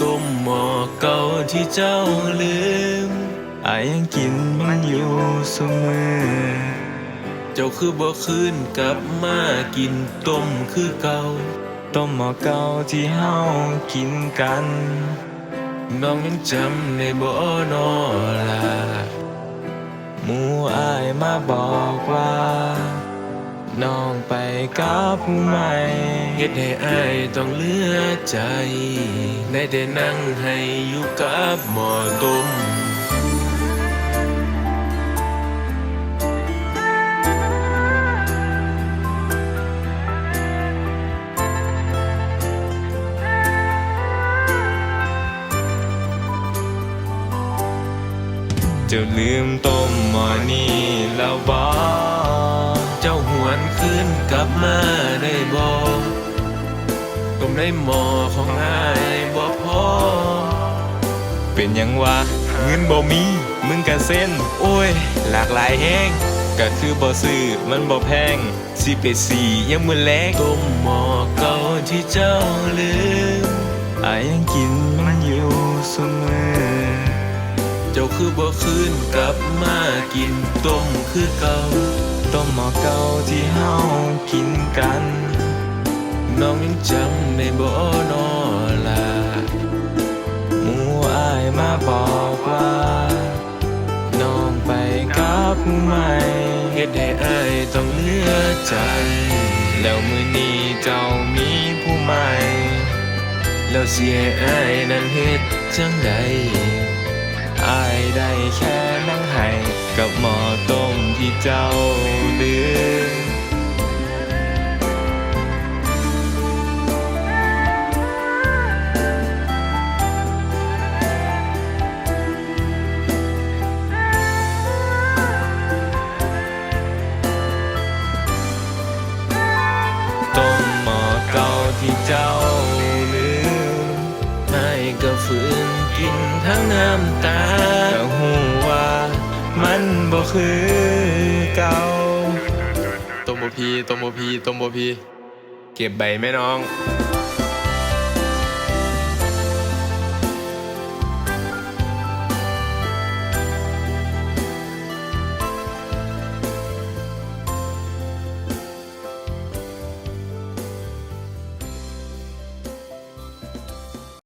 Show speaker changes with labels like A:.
A: ต้มหมอเก่าที่เจ้าลืม
B: อายังกินมันอยู่เสมอ
A: เจ้าคือบ่คืนกลับมากินต้มคือเก่า
B: ต้มหม้อเก่าที่เฮากินกัน
A: น้องยังจำในบ่นอลา
B: หมูอายมาบอกว่า น้องไปกับผู้ใหม่
A: เฮ็ดให้อายต้องเหลือใจ ได้แต่นั่งให้อยู่กับหมอต้ม
B: จ้าลืมต้มหมอนี้แล้วบอก
A: ลับมาได้บ่ต้มในหม้อของอายบ่พอ
B: เป็นหยังวะเงินบ่มี มึงกะเส้น โอ้ย หลากหลายแห้งก็คือบ่ซื้อมันบ่แพงสิเป็ดสียังมือแลก
A: ต้มหม้อเก่าที่เจ้าลืม
B: อายยังกินมันอยู่เสมอ
A: เจ้าคือบ่คืนกลับมากินต้มคือเก่า
B: ต้มหม้อเก่าที่เฮากินกัน
A: น้องยังจำในบ่นอลา
B: หมูอายมาบอกว่า น้องไปกับใหม่
A: เฮ็ดให้เอายต้องเหลือใจ
B: แล้วมือนี้เจ้ามีผู้ใหม่
A: แล้วเสิให้อายนั้นเฮ็ดจังใด
B: อายได้แค่นั่งให้ ที่เจ้าเลืมต้มหม้อเก่าที่เจ้าลืม
A: อายก็ฝืนกินทั้งน้ำตา
B: คือเก่าต้มบ่พีต้มบ่พีต้มบ่พี เก็บใบไหมน้อง